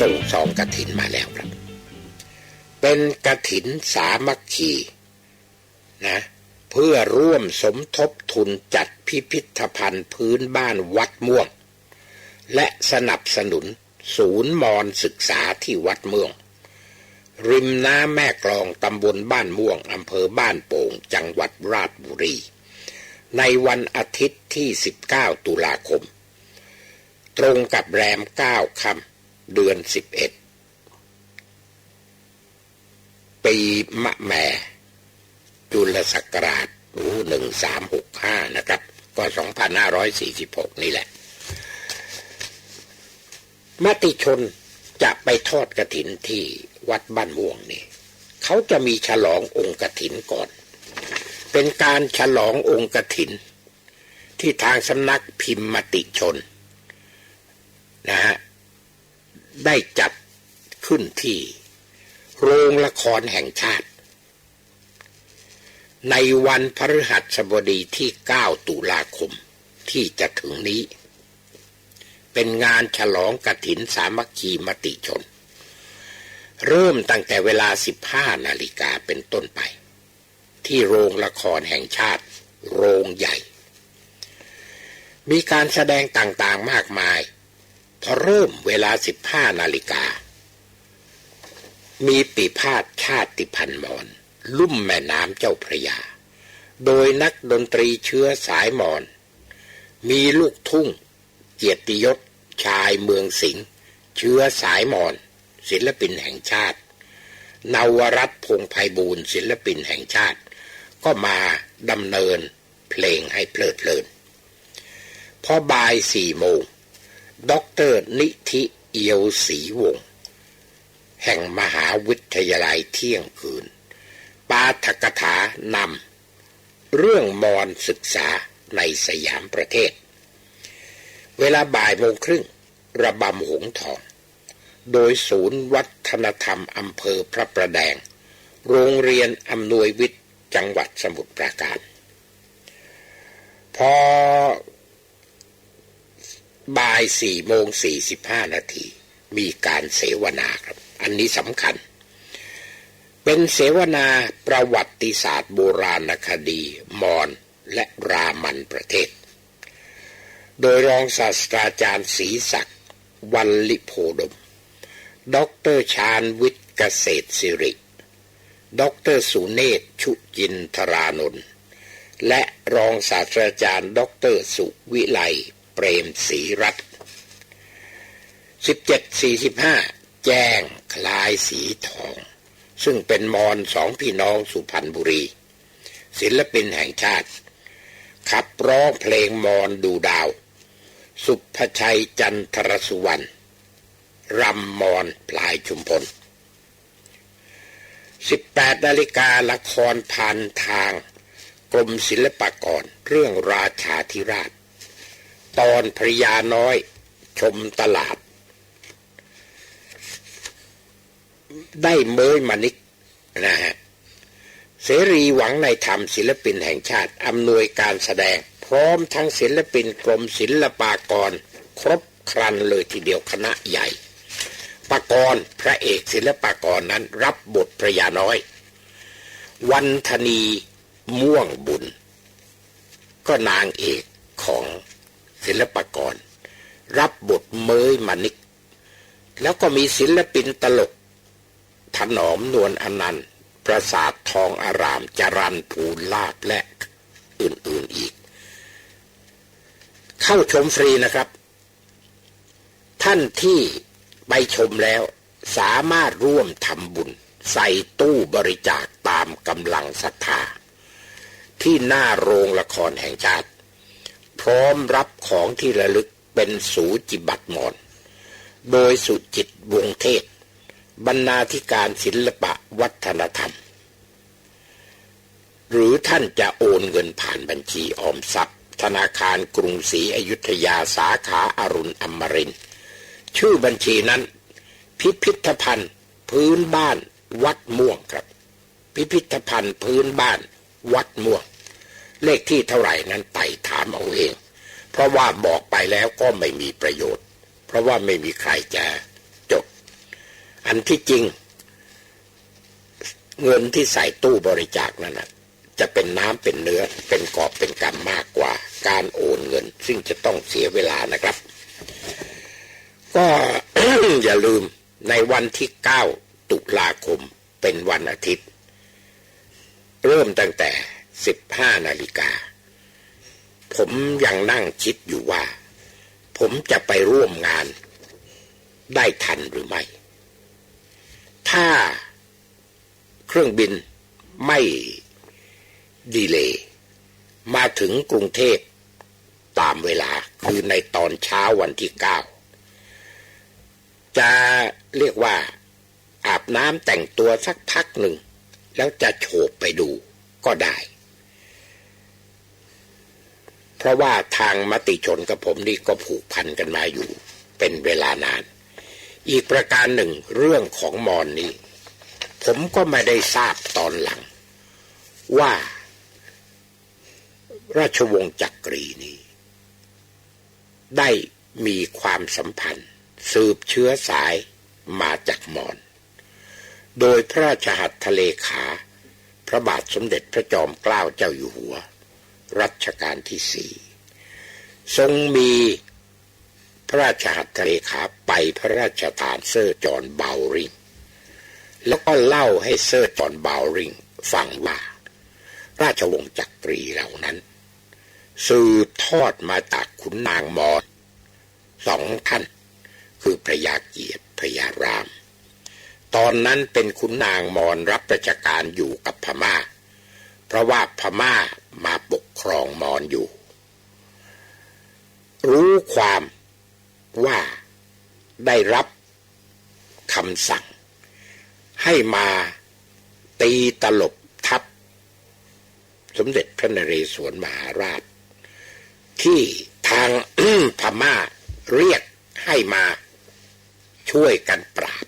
ส่งซองกระถินมาแล้วครับ เป็นกระถินสามัคคีนะ เพื่อร่วมสมทบทุนจัดพิพิธภัณฑ์พื้นบ้านวัดม่วง และสนับสนุนศูนย์มอนศึกษาที่วัดม่วงริมน้ำแม่กลองตำบลบ้านม่วงอำเภอบ้านโป่งจังหวัดราชบุรี ในวันอาทิตย์ที่ 19 ตุลาคม ตรงกับแรม 9ค่ำ เดือน11ปีมะแม่จุลศักราชหนึ่งสามหกห้านะครับ ก็สองพันห้าร้อยสี่สิบหกนี่แหละ มติชนจะไปทอดกระถินที่วัดบ้านม่วงนี่ เขาจะมีฉลององค์กระถินก่อน เป็นการฉลององค์กระถิน ที่ทางสำนักพิมพ์มติชน นะฮะ ได้จัดขึ้นที่ โรงละครแห่งชาติ ในวันพฤหัสบดีที่ 9 ตุลาคมที่จะถึงนี้ เป็นงานฉลองกฐินสามัคคีมติชน เริ่มตั้งแต่เวลา 15 นาฬิกาเป็นต้นไป ที่โรงละครแห่งชาติ โรงใหญ่ มีการแสดงต่างๆมากมาย พอเริ่มเวลา15นาฬิกา มีปีพาดชาติพันธ์มอน ลุ่มแม่น้ำเจ้าพระยา โดยนักดนตรีเชื้อสายมอน มีลูกทุ่ง เกียรติยศ ชายเมืองสิงห์เชื้อสายมอน ศิลปินแห่งชาติ นวรัตพงไพบูลย์ศิลปินแห่งชาติ ก็มาดำเนินเพลงให้เพลิดเพลินพอบ่ายสี่โมง ด็อกเตอร์นิธิเอียวศรีวงศ์แห่งมหาวิทยาลัยเที่ยงคืน ปาฐกถานำเรื่องมอนศึกษาในสยามประเทศ เวลาบ่ายโมงครึ่ง ระบำหงทอง โดยศูนย์วัฒนธรรมอำเภอพระประแดง โรงเรียนอำนวยวิทย์จังหวัดสมุทรปราการ พอ บ่ายสี่โมงสี่สิบห้านาทีมีการเสวนาครับ อันนี้สำคัญ เป็นเสวนาประวัติศาสตร์โบราณคดี มอญและรามันประเทศ โดยรองศาสตราจารย์ศรีศักดิ์วันลิโพดมด็อกเตอร์ชาญวิทย์เกษตรสิริด็อกเตอร์สุเนศชุจินทรานนท์และรองศาสตราจารย์ด็อกเตอร์สุวิไล เปรมศรีรัตน์1745แจ้งคลายสีทอง ซึ่งเป็นมอนสองพี่น้องสุพรรณบุรี ศิลปินแห่งชาติ ขับร้องเพลงมอนดูดาว สุภชัยจันทรสุวรรณรำมอนพลายชุมพล18นาฬิกาละครผ่านทาง กรมศิลปากรเรื่องราชาธิราช ตอนพระยาน้อย ชมตลาด ได้เมยมานิกนะฮะเสรีหวังในธรรมศิลปินแห่งชาติ อำนวยการแสดง พร้อมทั้งศิลปินกรมศิลปากร ครบครันเลยทีเดียวคณะใหญ่ปากรพระเอกศิลปากรนั้นรับบทพระยาน้อย วันธนีม่วงบุญ ก็นางเอกของ ศิลปกร รับบทเมยมานิก แล้วก็มีศิลปินตลก ถนอมนวลอนันต์ ประสาททองอารามจรันภูลลาบและอื่นๆอีก เข้าชมฟรีนะครับ ท่านที่ไปชมแล้วสามารถร่วมทำบุญ ใส่ตู้บริจาคตามกำลังศรัทธาที่หน้าโรงละครแห่งชาติ ร้อมรับของที่ระลึกเป็นสูจิบัตรมอนโดยสุจิตวงเทศ บรรณาธิการศิลปะวัฒนธรรม หรือท่านจะโอนเงินผ่านบัญชีออมทรัพย์ ธนาคารกรุงศรีอยุธยาสาขาอารุณอมรินชื่อบัญชีนั้น พิพิธภัณฑ์ พื้นบ้าน วัดม่วงครับ พิพิธภัณฑ์พื้นบ้าน วัดม่วง เลขที่เท่าไหร่นั้นไต่ถามเอาเอง เพราะว่าบอกไปแล้วก็ไม่มีประโยชน์ เพราะว่าไม่มีใครจะจด อันที่จริง เงินที่ใส่ตู้บริจาคนั้นนะจะเป็นน้ำเป็นเนื้อเป็นกอบเป็นกำมากกว่า การโอนเงิน ซึ่งจะต้องเสียเวลานะครับ ก็อย่าลืมในวันที่เก้าตุลาคมเป็นวันอาทิตย์ เริ่มตั้งแต่ สิบห้านาฬิกา ผมยังนั่งคิดอยู่ว่า ผมจะไปร่วมงาน ได้ทันหรือไม่ ถ้าเครื่องบินไม่ดีเลย์มาถึงกรุงเทพตามเวลาคือในตอนเช้าวันที่เก้าจะเรียกว่าอาบน้ำแต่งตัวสักพักหนึ่ง แล้วจะโฉบไปดูก็ได้ เพราะว่าทางมติชนกับผมนี่ก็ผูกพันกันมาอยู่ เป็นเวลานาน อีกประการหนึ่งเรื่องของมอนนี้ ผมก็ไม่ได้ทราบตอนหลัง ว่า ราชวงศ์จักรีนี้ ได้มีความสัมพันธ์ สืบเชื้อสายมาจากมอน โดยพระราชหัตถเลขา พระบาทสมเด็จพระจอมเกล้าเจ้าอยู่หัว รัชกาลที่สี่ทรงมีพระราชหัตถเลขาไปพระราชทานเซอร์จอห์นบาริง แล้วก็เล่าให้เซอร์จอห์นบาริงฟังว่า ราชวงศ์จักรีเหล่านั้น สืบทอดมาจากขุนนางมอญสองท่าน คือพระยาเกียรติพระยาราม ตอนนั้นเป็นขุนนางมอญรับราชการอยู่กับพม่า เพราะว่าพม่า มาปกครองมอญอยู่ รู้ความว่าได้รับคำสั่ง ให้มาตีตลบทับ สมเด็จพระนเรศวรมหาราช ที่ทางพม่าเรียกให้มาช่วยกันปราบ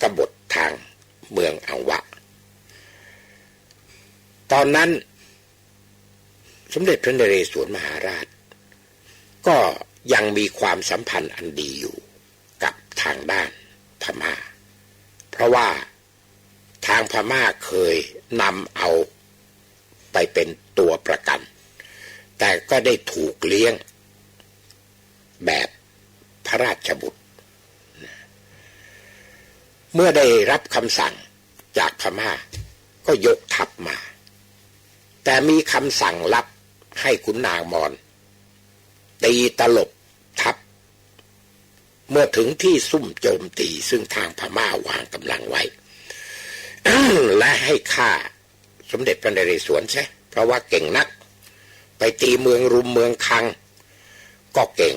กบฏทางเมืองอังวะ ตอนนั้น สมเด็จพระนเรศวรมหาราช ก็ยังมีความสัมพันธ์อันดีอยู่กับทางด้านพม่า เพราะว่าทางพม่าเคยนำเอาไปเป็นตัวประกัน แต่ก็ได้ถูกเลี้ยงแบบพระราชบุตร เมื่อได้รับคำสั่งจากพม่าก็ยกทัพมา แต่มีคำสั่งลับให้ขุนนางมอน ตีตลบทัพเมื่อถึงที่ซุ่มโจมตีซึ่งทางพม่าวางกำลังไว้ และให้ฆ่าสมเด็จพระนเรศวรใช่เพราะว่าเก่งนัก ไปตีเมืองรุมเมืองคัง ก็เก่ง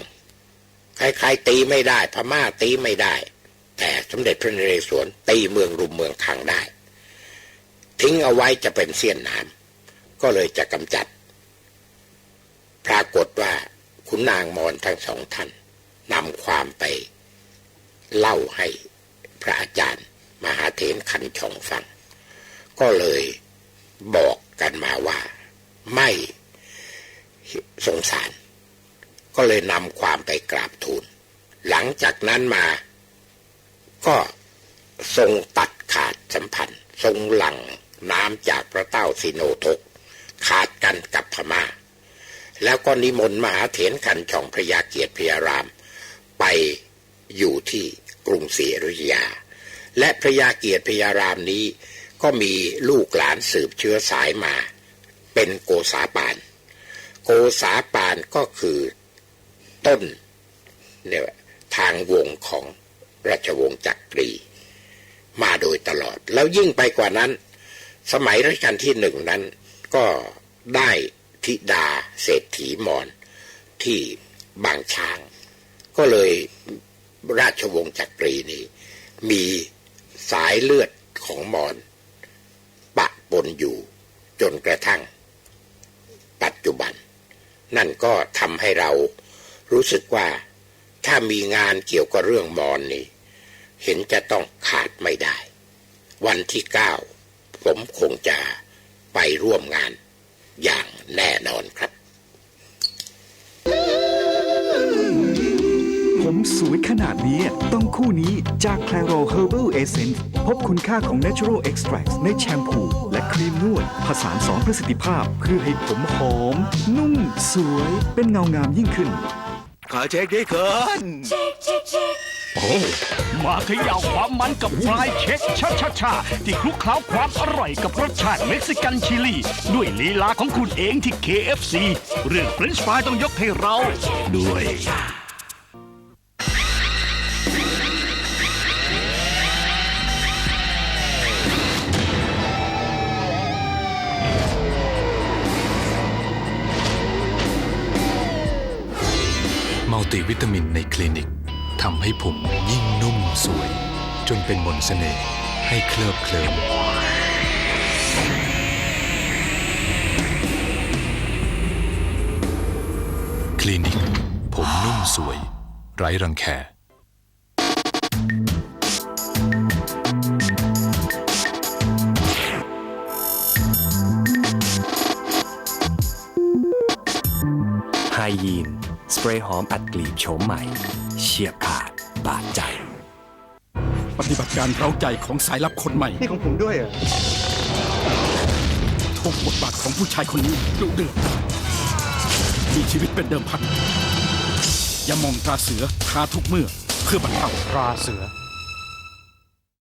ใครๆตีไม่ได้ พม่าตีไม่ได้ แต่สมเด็จพระนเรศวรตีเมืองรุมเมืองคังได้ ทิ้งเอาไว้จะเป็นเสี้ยนน้ำ ก็เลยจะกำจัด ปรากฏว่าขุนนางมอนทั้งสองท่านนำความไป เล่าให้พระอาจารย์ มหาเถรคันชองฟัง ก็เลยบอกกันมาว่า ไม่สงสาร ก็เลยนำความไปกราบทูล หลังจากนั้นมาก็ทรงตัดขาดสัมพันธ์ ทรงหลั่งน้ำจากพระเต้าสิโนทก กันกับพมา่า แล้วก็นิมนต์มหาเถรขันช่องพระยาเกียรติพยาราม ไปอยู่ที่กรุงศรีอยุธยา และพระยาเกียรติพยารามนี้ก็มีลูกหลานสืบเชื้อสายมา เป็นโกษาปาน โกษาปานก็คือต้นเนี่ยทางวงของราชวงศ์จักรี มาโดยตลอด แล้วยิ่งไปกว่านั้น สมัยรัชกาลที่หนึ่งนั้น ก็ ได้ธิดาเศรษฐีมอนที่บางช้าง ก็เลยราชวงศ์จักรีนี้ มีสายเลือดของมอนปะปนอยู่จนกระทั่ง ปัจจุบัน นั่นก็ทำให้เรารู้สึกว่าถ้ามีงานเกี่ยวกับเรื่องมอนนี่ เห็นจะต้องขาดไม่ได้ วันที่เก้าผมคงจะไปร่วมงาน อย่างแน่นอนครับ ผมสวยขนาดนี้ต้องคู่นี้จาก Claro Herbal Essence พบคุณค่าของ Natural Extracts ในแชมพู และครีมนวด ผสานสองประสิทธิภาพ เพื่อให้ผมหอม นุ่ม สวยเป็นเงางามยิ่งขึ้น ขอเช็คดีเกินโอ้ มาเขย่าความมันกับฟรายเช็คชาชาชาที่คลุกเคล้าความอร่อยกับรสชาติเม็กซิกันชิลี ด้วยลีลาของคุณเองที่ KFC เรื่องเฟรนช์ฟรายต้องยกให้เราด้วย มัลติวิตามินในคลินิก ทำให้ผมยิ่งนุ่มสวย จนเป็นมนต์เสน่ห์ให้เคลิบเคลิ้มคลินิก ผมนุ่มสวย ไร้รังแคไฮยีน สเปรย์หอมอัดกลีบโฉมใหม่ เฉียบขาดบาดใจ ปฏิบัติการเร้าใจของสายลับคนใหม่ นี่ของผมด้วยอะทุกบทบาทของผู้ชายคนนี้ดุเดือดมีชีวิตเป็นเดิมพันอย่ามองตราเสือท้าทุกเมื่อเพื่อบรรเทาราเสือ